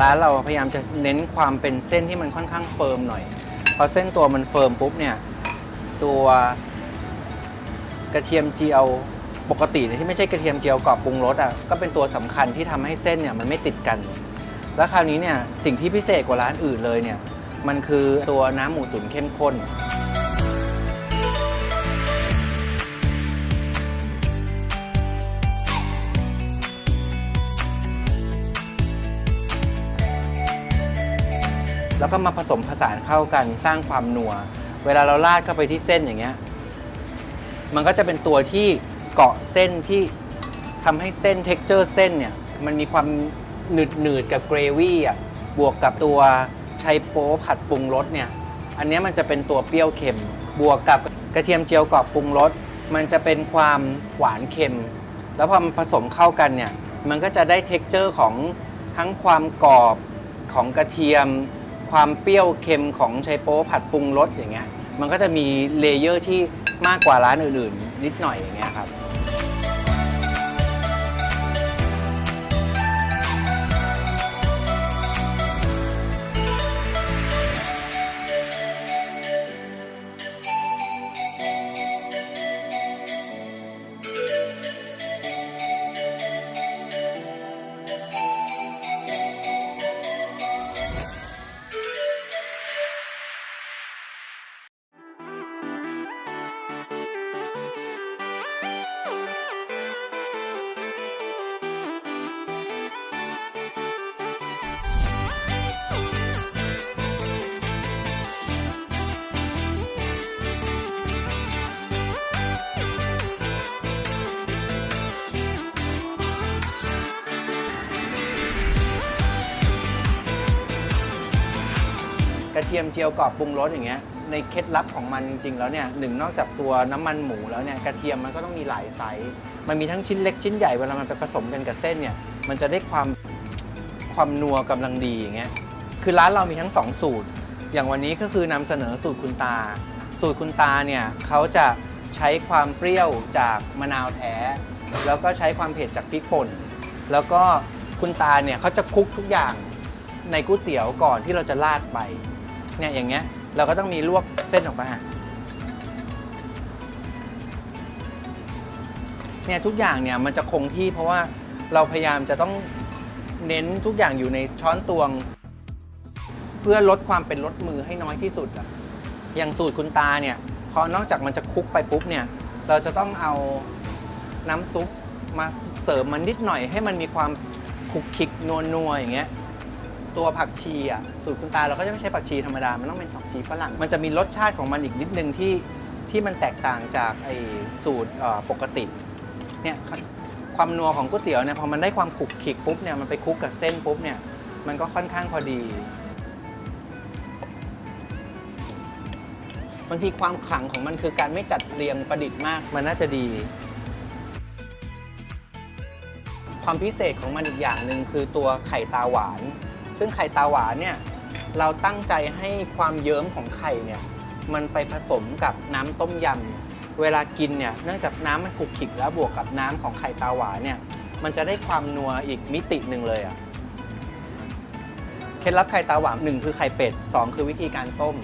ร้านเราพยายามจะเน้นความเป็นเส้นที่มันค่อนข้างเฟิร์มหน่อยพอเส้นตัวมันเฟิร์มปุ๊บเนี่ยตัวกระเทียมเจียวปกติเนี่ยที่ไม่ใช่กระเทียมเจียวกรอบปรุงรสอะก็เป็นตัวสำคัญที่ทำให้เส้นเนี่ยมันไม่ติดกัน แล้วคราวนี้เนี่ยสิ่งที่พิเศษกว่าร้านอื่นเลยเนี่ยมันคือตัวน้ำหมูตุ๋นเข้มข้น แล้วก็มาผสมผสานเข้ากันสร้างความนัว เวลาเราราดเข้าไปที่เส้นอย่างเงี้ยมันก็จะเป็นตัวที่เกาะเส้นที่ทำให้เส้น t e x t อร์เส้นเนี่ยมันมีความหนืดหนืดกับเกรวี่อะบวกกับตัวชัยโป๊ผัดปรุงรสเนี่ยอันเนี้ยมันจะเป็นตัวเปรี้ยวเค็ม บวกกับกระเทียมเจียวกรอบปรุงรสมันจะเป็นความหวานเค็ม แล้วพอมันผสมเข้ากันเนี่ยมันก็จะได้ t e x t อร์ของทั้งความกรอบของกระเทียม ความเปรี้ยวเค็มของชัยโป๊ผัดปรุงรสอย่างเงี้ย มันก็จะมีเลเยอร์ที่มากกว่าร้านอื่นๆ นิดหน่อยอย่างเงี้ยครับ กระเทียมเจียวกรอบปรุงรสอย่างเงี้ยในเคล็ดลับของมันจริง ๆ แล้วเนี่ยหนึ่งนอกจากตัวน้ำมันหมูแล้วเนี่ยกระเทียมมันก็ต้องมีหลายไซส์มันมีทั้งชิ้นเล็กชิ้นใหญ่เวลามันไปผสมกันกับเส้นเนี่ยมันจะได้ความความนัวกำลังดีอย่างเงี้ยคือร้านเรามีทั้งสองสูตร อย่างวันนี้ก็คือนำเสนอสูตรคุณตา สูตรคุณตาเนี่ยเขาจะใช้ความเปรี้ยวจากมะนาวแท้ แล้วก็ใช้ความเผ็ดจากพริกป่น แล้วก็คุณตาเนี่ยเขาจะคลุกทุกอย่างในก๋วยเตี๋ยวก่อนที่เราจะราดไป เนี่ยอย่างเงี้ยเราก็ต้องมีลวกเส้นออกมาเนี่ยทุกอย่างเนี่ยมันจะคงที่เพราะว่าเราพยายามจะต้องเน้นทุกอย่างอยู่ในช้อนตวง เพื่อลดความเป็นรสมือให้น้อยที่สุดอะอย่างสูตรคุณตาเนี่ยพอนอกจากมันจะคลุกไปปุ๊บเนี่ยเราจะต้องเอาน้ำซุปมาเสริมมันนิดหน่อยให้มันมีความคลุกคลิกนัวๆอย่างเงี้ย ตัวผักชีอะสูตรคุณตาเราก็จะไม่ใช่ผักชีธรรมดา มันต้องเป็นผักชีฝรั่ง มันจะมีรสชาติของมันอีกนิดนึงที่ที่มันแตกต่างจากไอ้สูตรปกติเนี่ยความนัวของก๋วยเตี๋ยวเนี่ยพอมันได้ความขลุกขลิกปุ๊บเนี่ยมันไปคลุกกับเส้นปุ๊บเนี่ยมันก็ค่อนข้างพอดีบางทีความขลังของมันคือการไม่จัดเรียงประดิษฐ์มาก มันน่าจะดี ความพิเศษของมันอีกอย่างหนึ่งคือตัวไข่ตาหวาน ซึ่งไข่ตาหวานเนี่ยเราตั้งใจให้ความเยิ้มของไข่เนี่ยมันไปผสมกับน้ำต้มยำเวลากินเนี่ยเนื่องจากน้ำมันขลุกขลิกแล้วบวกกับน้ำของไข่ตาหวานเนี่ยมันจะได้ความนัวอีกมิติหนึ่งเลยอะเคล็ดลับไข่ตาหวานหนึ่งคือไข่เป็ดสองคือวิธีการต้ม